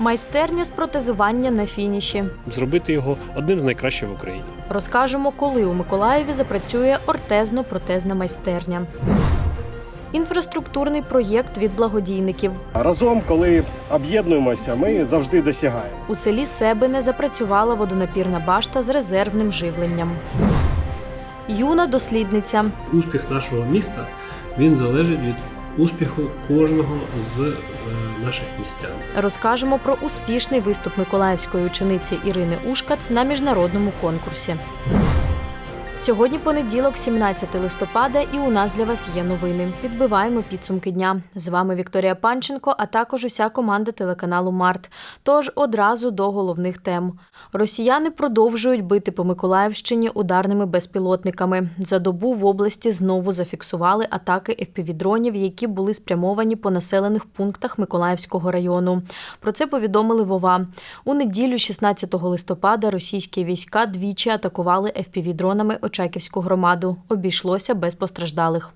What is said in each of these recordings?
Майстерня з протезування на фініші. зробити його одним з найкращих в Україні. Розкажемо, коли у Миколаєві запрацює ортезно-протезна майстерня. Інфраструктурний проєкт від благодійників. Разом, коли об'єднуємося, ми завжди досягаємо. У селі Себене запрацювала водонапірна башта з резервним живленням. Юна дослідниця. Успіх нашого міста він залежить від успіху кожного з наших містян. Розкажемо про успішний виступ миколаївської учениці Ірини Ушкац на міжнародному конкурсі. Сьогодні понеділок, 17 листопада, і у нас для вас є новини. Підбиваємо підсумки дня. З вами Вікторія Панченко, а також уся команда телеканалу Март. Тож одразу до головних тем. Росіяни продовжують бити по Миколаївщині ударними безпілотниками. За добу в області знову зафіксували атаки FPV-дронів, які були спрямовані по населених пунктах Миколаївського району. Про це повідомили Вова. У неділю, 16 листопада, російські війська двічі атакували FPV-дронами Очаківську громаду. Обійшлося без постраждалих.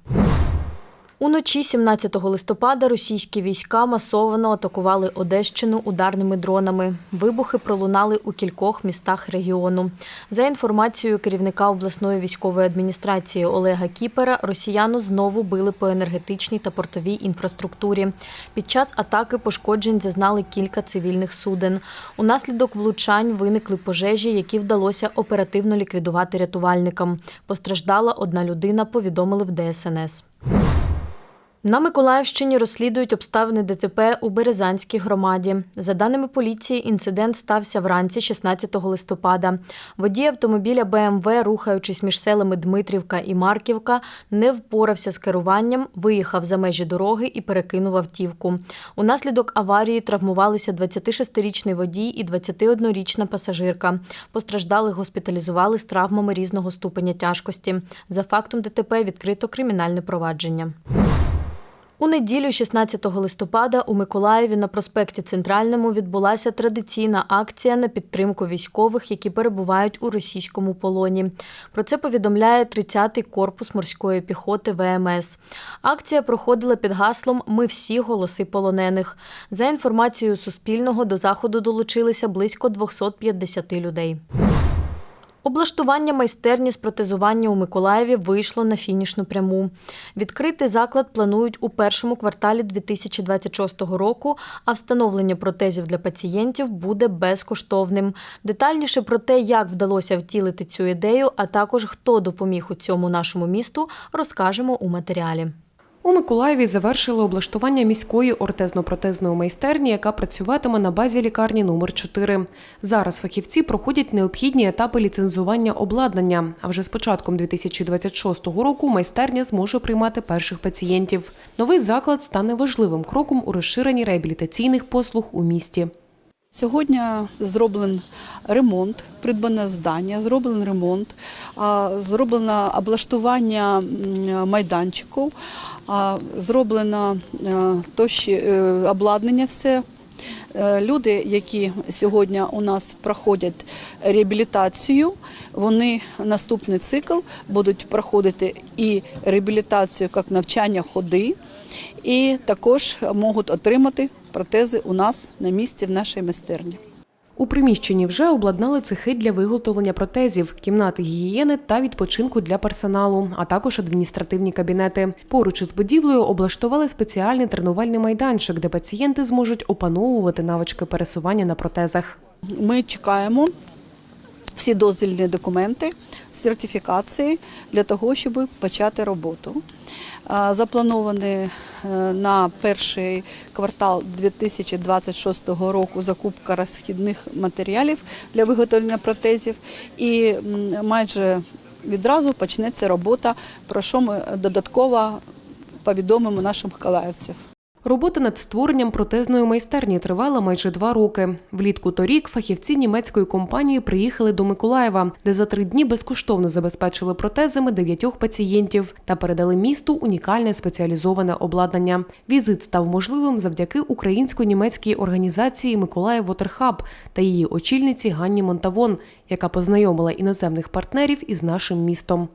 Уночі 17 листопада російські війська масово атакували Одещину ударними дронами. Вибухи пролунали у кількох містах регіону. За інформацією керівника обласної військової адміністрації Олега Кіпера, росіяни знову били по енергетичній та портовій інфраструктурі. Під час атаки пошкоджень зазнали кілька цивільних суден. Унаслідок влучань виникли пожежі, які вдалося оперативно ліквідувати рятувальникам. Постраждала одна людина, повідомили в ДСНС. На Миколаївщині розслідують обставини ДТП у Березанській громаді. За даними поліції, інцидент стався вранці 16 листопада. Водій автомобіля БМВ, рухаючись між селами Дмитрівка і Марківка, не впорався з керуванням, виїхав за межі дороги і перекинув автівку. Унаслідок аварії травмувалися 26-річний водій і 21-річна пасажирка. Постраждалих госпіталізували з травмами різного ступеня тяжкості. За фактом ДТП відкрито кримінальне провадження. У неділю, 16 листопада, у Миколаєві на проспекті Центральному відбулася традиційна акція на підтримку військових, які перебувають у російському полоні. Про це повідомляє 30-й корпус морської піхоти ВМС. Акція проходила під гаслом Ми всі голоси полонених. За інформацією Суспільного, до заходу долучилися близько 250 людей. Облаштування майстерні з протезування у Миколаєві вийшло на фінішну пряму. Відкрити заклад планують у першому кварталі 2026 року, а встановлення протезів для пацієнтів буде безкоштовним. Детальніше про те, як вдалося втілити цю ідею, а також хто допоміг у цьому нашому місту, розкажемо у матеріалі. У Миколаєві завершили облаштування міської ортезно-протезної майстерні, яка працюватиме на базі лікарні номер 4 Зараз фахівці проходять необхідні етапи ліцензування обладнання. А вже з початком 2026 року майстерня зможе приймати перших пацієнтів. Новий заклад стане важливим кроком у розширенні реабілітаційних послуг у місті. Сьогодні зроблений ремонт, придбане здання, зроблений ремонт, зроблено облаштування м, майданчику, а, зроблено е, то ще, е, обладнання все. Е, Люди, які сьогодні у нас проходять реабілітацію, вони наступний цикл будуть проходити і реабілітацію як навчання ходи, і також можуть отримати протези у нас на місці в нашій майстерні. У приміщенні вже обладнали цехи для виготовлення протезів, кімнати гігієни та відпочинку для персоналу, а також адміністративні кабінети. Поруч із будівлею облаштували спеціальний тренувальний майданчик, де пацієнти зможуть опановувати навички пересування на протезах. Ми чекаємо всі дозвільні документи, сертифікації для того, щоб почати роботу. Запланований е, на перший квартал 2026 року закупка розхідних матеріалів для виготовлення протезів, і майже відразу почнеться робота, про що ми додатково повідомимо нашим миколаївців. Робота над створенням протезної майстерні тривала майже два роки. Влітку торік фахівці німецької компанії приїхали до Миколаєва, де за три дні безкоштовно забезпечили протезами дев'ятьох пацієнтів та передали місту унікальне спеціалізоване обладнання. Візит став можливим завдяки українсько-німецькій організації Миколаїв Вотерхаб та її очільниці Ганні Монтавон, яка познайомила іноземних партнерів із нашим містом.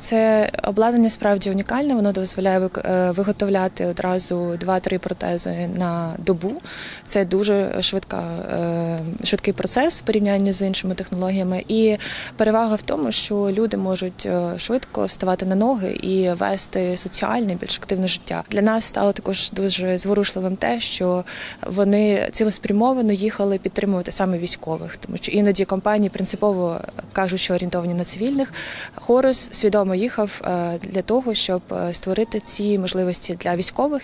Це обладнання справді унікальне. Воно дозволяє е, виготовляти одразу 2-3 протези на добу. Це дуже швидка, е, швидкий процес в порівнянні з іншими технологіями. І перевага в тому, що люди можуть е, швидко вставати на ноги і вести соціальне, більш активне життя. Для нас стало також дуже зворушливим те, що вони цілеспрямовано їхали підтримувати саме військових, тому що іноді компанії принципово кажуть, що орієнтовані на цивільних. Хорус свідомо їхав е, для того, щоб е, створити ці можливості для військових.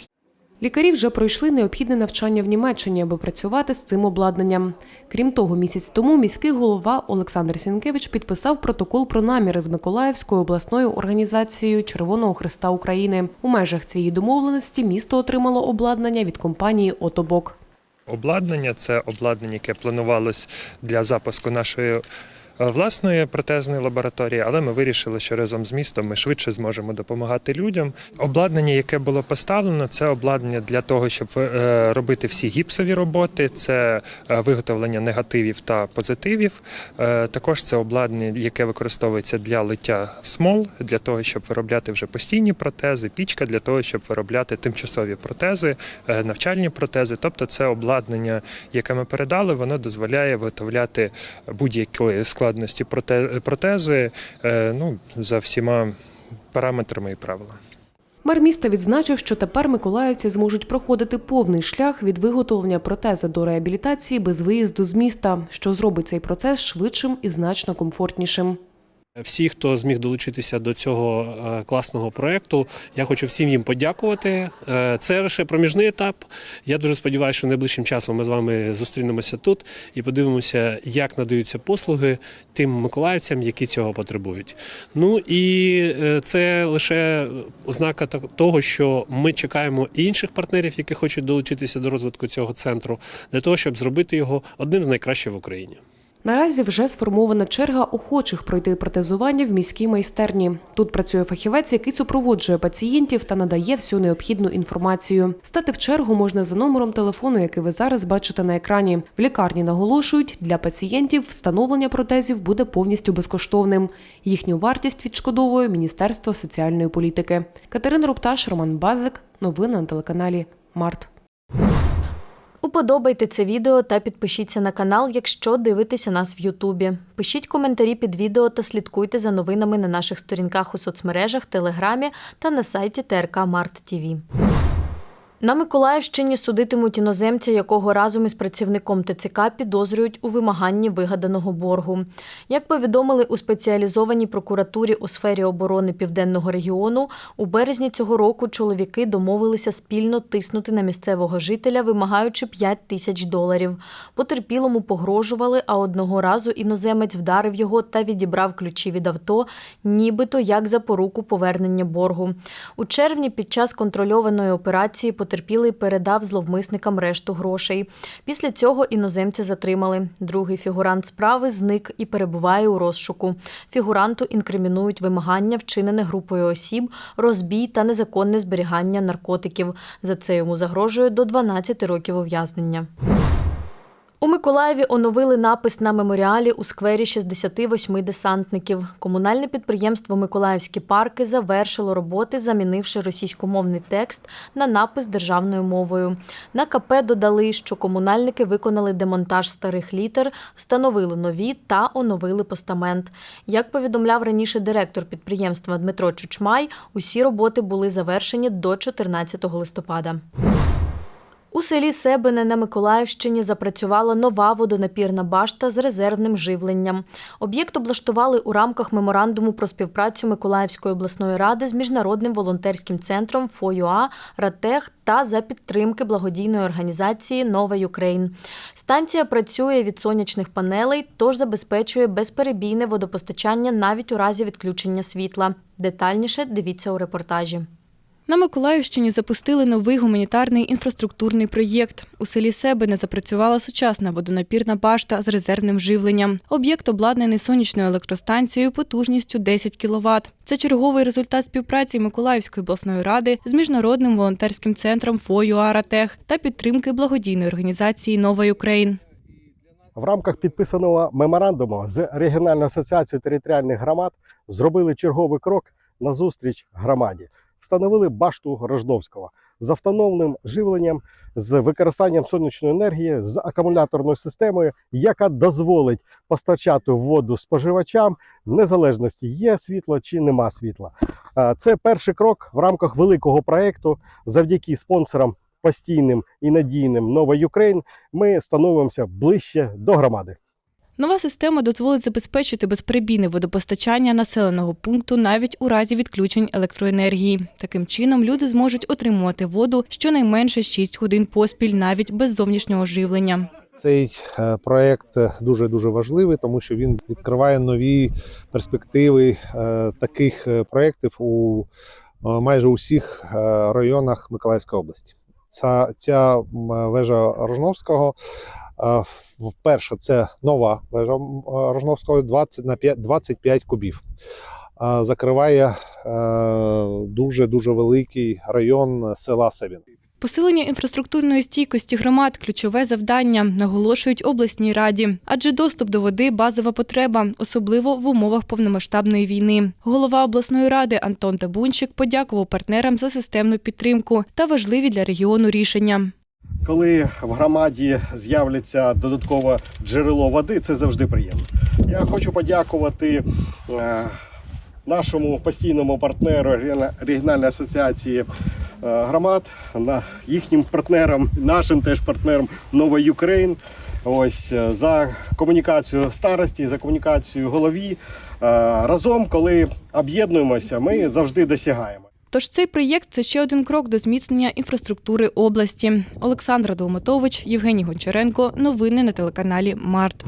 Лікарі вже пройшли необхідне навчання в Німеччині, аби працювати з цим обладнанням. Крім того, місяць тому міський голова Олександр Сінкевич підписав протокол про наміри з Миколаївською обласною організацією Червоного Христа України. У межах цієї домовленості місто отримало обладнання від компанії Отобок. Обладнання це обладнання, яке планувалось для запуску нашої власної протезної лабораторії, але ми вирішили, що разом з містом ми швидше зможемо допомагати людям. Обладнання, яке було поставлено, це обладнання для того, щоб е, робити всі гіпсові роботи, це е, виготовлення негативів та позитивів. Е, Також це обладнання, яке використовується для лиття смол, для того, щоб виробляти вже постійні протези, пічка для того, щоб виробляти тимчасові протези, навчальні протези. Тобто, це обладнання, яке ми передали, воно дозволяє виготовляти будь-якої складності проте- протези е, ну, за всіма параметрами і правилами. Мер міста відзначив, що тепер миколаївці зможуть проходити повний шлях від виготовлення протези до реабілітації без виїзду з міста, що зробить цей процес швидшим і значно комфортнішим. Всі, хто зміг долучитися до цього е, класного проекту, я хочу всім їм подякувати. Е, Це лише проміжний етап. Я дуже сподіваюся, що найближчим часом ми з вами зустрінемося тут і подивимося, як надаються послуги тим миколаївцям, які цього потребують. Ну і е, це лише ознака того, що ми чекаємо інших партнерів, які хочуть долучитися до розвитку цього центру, для того, щоб зробити його одним з найкращих в Україні. Наразі вже сформована черга охочих пройти протезування в міській майстерні. Тут працює фахівець, який супроводжує пацієнтів та надає всю необхідну інформацію. Стати в чергу можна за номером телефону, який ви зараз бачите на екрані. В лікарні наголошують, для пацієнтів встановлення протезів буде повністю безкоштовним. Їхню вартість відшкодовує Міністерство соціальної політики. Катерина Рупташ, Роман Базик. Новини на телеканалі Март. Уподобайте це відео та підпишіться на канал, якщо дивитеся нас в Ютубі. Пишіть коментарі під відео та слідкуйте за новинами на наших сторінках у соцмережах, Телеграмі та на сайті ТРК Март ТІВІ. На Миколаївщині судитимуть іноземця, якого разом із працівником ТЦК підозрюють у вимаганні вигаданого боргу. Як повідомили у спеціалізованій прокуратурі у сфері оборони південного регіону, у березні цього року чоловіки домовилися спільно тиснути на місцевого жителя, вимагаючи 5 тисяч доларів. Потерпілому погрожували, а одного разу іноземець вдарив його та відібрав ключі від авто, нібито як запоруку повернення боргу. У червні під час контрольованої операції потерпілий передав зловмисникам решту грошей. Після цього іноземця затримали. Другий фігурант справи зник і перебуває у розшуку. Фігуранту інкримінують вимагання, вчинене групою осіб, розбій та незаконне зберігання наркотиків. За це йому загрожує до 12 років ув'язнення. У Миколаєві оновили напис на меморіалі у сквері 68 десантників. Комунальне підприємство Миколаївські парки завершило роботи, замінивши російськомовний текст на напис державною мовою. На КП додали, що комунальники виконали демонтаж старих літер, встановили нові та оновили постамент. Як повідомляв раніше директор підприємства Дмитро Чучмай, усі роботи були завершені до 14 листопада. У селі Себене на Миколаївщині запрацювала нова водонапірна башта з резервним живленням. Об'єкт облаштували у рамках меморандуму про співпрацю Миколаївської обласної ради з міжнародним волонтерським центром ФОЮА Ратех та за підтримки благодійної організації Нова Юкрейн. Станція працює від сонячних панелей, тож забезпечує безперебійне водопостачання навіть у разі відключення світла. Детальніше дивіться у репортажі. На Миколаївщині запустили новий гуманітарний інфраструктурний проєкт. У селі Себене запрацювала сучасна водонапірна башта з резервним живленням. Об'єкт обладнаний сонячною електростанцією потужністю 10 кВт. Це черговий результат співпраці Миколаївської обласної ради з міжнародним волонтерським центром ФОЮ Аратех та підтримки благодійної організації Нова Юкрейн. В рамках підписаного меморандуму з регіональною асоціацією територіальних громад зробили черговий крок назустріч громаді. Встановили башту Рожновського з автономним живленням, з використанням сонячної енергії, з акумуляторною системою, яка дозволить постачати воду споживачам в незалежності є світло чи нема світла. Це перший крок в рамках великого проекту завдяки спонсорам постійним і надійним Нова Юкрейн. Ми становимося ближче до громади. Нова система дозволить забезпечити безперебійне водопостачання населеного пункту навіть у разі відключень електроенергії. Таким чином люди зможуть отримувати воду щонайменше 6 годин поспіль, навіть без зовнішнього живлення. Цей е, проект дуже дуже важливий, тому що він відкриває нові перспективи е, таких е, проєктів у майже усіх районах Миколаївської області. Ця, ця вежа Рожновського е, вперше це нова вежа Рожновського 20 на 5, 25 кубів. Е, Закриває дуже дуже великий район села Севін. Посилення інфраструктурної стійкості громад ключове завдання, наголошують обласній раді, адже доступ до води базова потреба, особливо в умовах повномасштабної війни. Голова обласної ради Антон Табунчик подякував партнерам за системну підтримку та важливі для регіону рішення. Коли в громаді з'являться додаткове джерело води, це завжди приємно. Я хочу подякувати е, нашому постійному партнеру регіональної асоціації громад, на їхнім партнерам, нашим теж партнерам Нова Юкрейн. Ось е, за комунікацію старості, за комунікацію голові. Е, Разом, коли об'єднуємося, ми завжди досягаємо. Тож цей проєкт це ще один крок до зміцнення інфраструктури області. Олександра Долматович, Євгеній Гончаренко. Новини на телеканалі Март.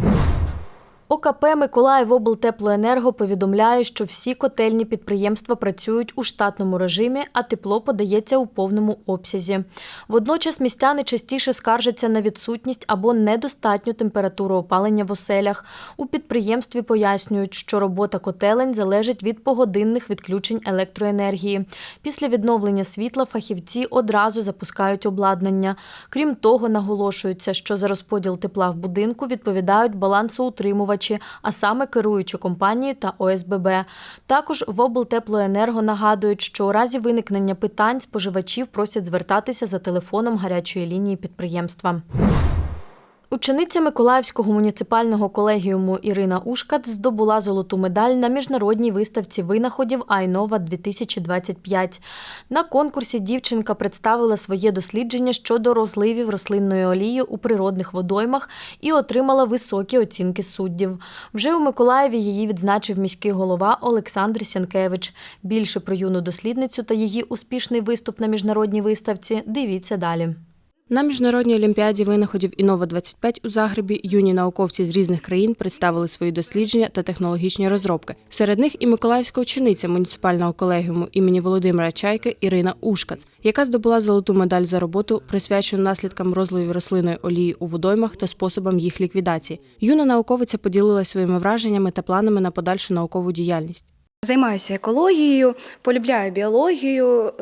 ОКП Миколаївоблтеплоенерго повідомляє, що всі котельні підприємства працюють у штатному режимі, а тепло подається у повному обсязі. Водночас містяни частіше скаржаться на відсутність або недостатню температуру опалення в оселях. У підприємстві пояснюють, що робота котелень залежить від погодинних відключень електроенергії. Після відновлення світла фахівці одразу запускають обладнання. Крім того, наголошується, що за розподіл тепла в будинку відповідають балансоутримувачі, а саме керуючі компанії та ОСББ. Також в облтеплоенерго нагадують, що у разі виникнення питань споживачів просять звертатися за телефоном гарячої лінії підприємства. Учениця Миколаївського муніципального колегіуму Ірина Ушкац здобула золоту медаль на міжнародній виставці винаходів Айнова 2025. На конкурсі дівчинка представила своє дослідження щодо розливів рослинної олії у природних водоймах і отримала високі оцінки суддів. Вже у Миколаєві її відзначив міський голова Олександр Сянкевич. Більше про юну дослідницю та її успішний виступ на міжнародній виставці дивіться далі. На міжнародній олімпіаді винаходів інова 25 у Загребі юні науковці з різних країн представили свої дослідження та технологічні розробки. Серед них і миколаївська учениця муніципального колегіуму імені Володимира Чайки Ірина Ушкац, яка здобула золоту медаль за роботу, присвячену наслідкам розливів рослинної олії у водоймах та способам їх ліквідації. Юна науковиця поділилася своїми враженнями та планами на подальшу наукову діяльність. Займаюся екологією, полюбляю біологію.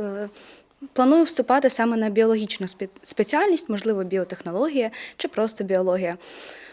Планую вступати саме на біологічну спеціальність, можливо, біотехнологія чи просто біологія.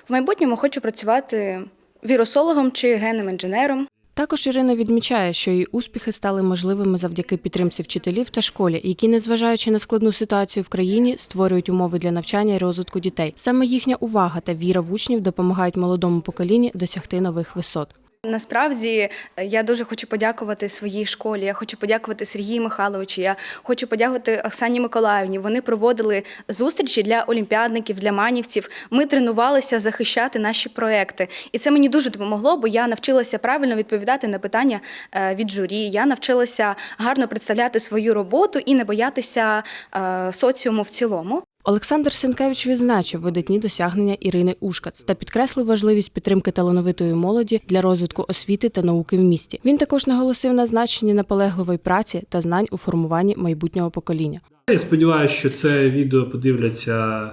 В майбутньому хочу працювати вірусологом чи генним інженером. Також Ірина відмічає, що її успіхи стали можливими завдяки підтримці вчителів та школі, які, незважаючи на складну ситуацію в країні, створюють умови для навчання і розвитку дітей. Саме їхня увага та віра в учнів допомагають молодому поколінні досягти нових висот. Насправді е, я дуже хочу подякувати своїй школі. Я хочу подякувати Сергію Михайловичу. Я хочу подякувати Оксані Миколаївні. Вони проводили зустрічі для олімпіадників, для манівців. Ми тренувалися захищати наші проекти, і це мені дуже допомогло, бо я навчилася правильно відповідати на питання е, від журі. Я навчилася гарно представляти свою роботу і не боятися е, соціуму в цілому. Олександр Сенкевич відзначив видатні досягнення Ірини Ушкац та підкреслив важливість підтримки талановитої молоді для розвитку освіти та науки в місті. Він також наголосив на значенні наполегливої праці та знань у формуванні майбутнього покоління. Я сподіваюся, що це відео подивляться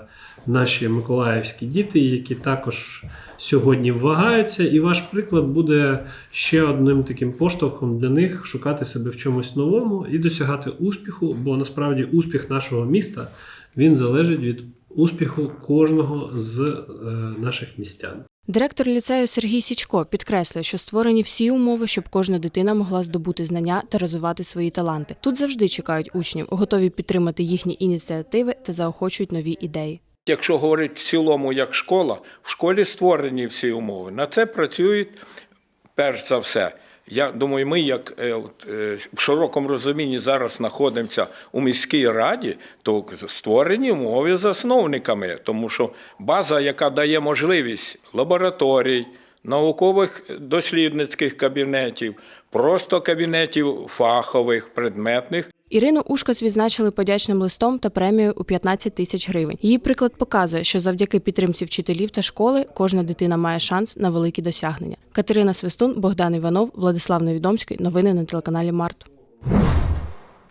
наші миколаївські діти, які також сьогодні вагаються, і ваш приклад буде ще одним таким поштовхом для них шукати себе в чомусь новому і досягати успіху, бо насправді успіх нашого міста він залежить від успіху кожного з е, наших містян. Директор ліцею Сергій Січко підкреслює, що створені всі умови, щоб кожна дитина могла здобути знання та розвивати свої таланти. Тут завжди чекають учнів, готові підтримати їхні ініціативи та заохочують нові ідеї. Якщо говорити в цілому як школа, в школі створені всі умови. На це працюють перш за все. Я думаю, ми, як е, е, в широкому розумінні зараз знаходимося у міській раді, то створені умови засновниками, тому що база, яка дає можливість лабораторій, наукових дослідницьких кабінетів, просто кабінетів фахових, предметних, Ірину Ушкас відзначили подячним листом та премією у 15 тисяч гривень. Її приклад показує, що завдяки підтримці вчителів та школи кожна дитина має шанс на великі досягнення. Катерина Свистун, Богдан Іванов, Владислав Невідомський. Новини на телеканалі Март.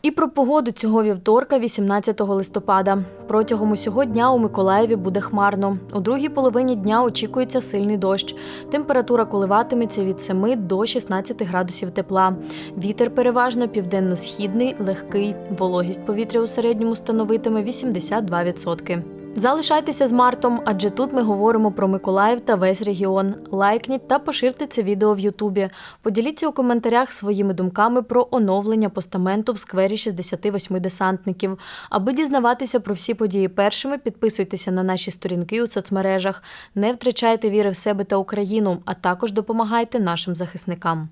І про погоду цього вівторка, 18 листопада. Протягом усього дня у Миколаєві буде хмарно. У другій половині дня очікується сильний дощ. Температура коливатиметься від 7 до 16 градусів тепла. Вітер переважно південно-східний, легкий. Вологість повітря у середньому становитиме 82%. Залишайтеся з Мартом, адже тут ми говоримо про Миколаїв та весь регіон. Лайкніть та поширте це відео в Ютубі. Поділіться у коментарях своїми думками про оновлення постаменту в сквері 68 десантників. Аби дізнаватися про всі події першими, підписуйтеся на наші сторінки у соцмережах. Не втрачайте віри в себе та Україну, а також допомагайте нашим захисникам.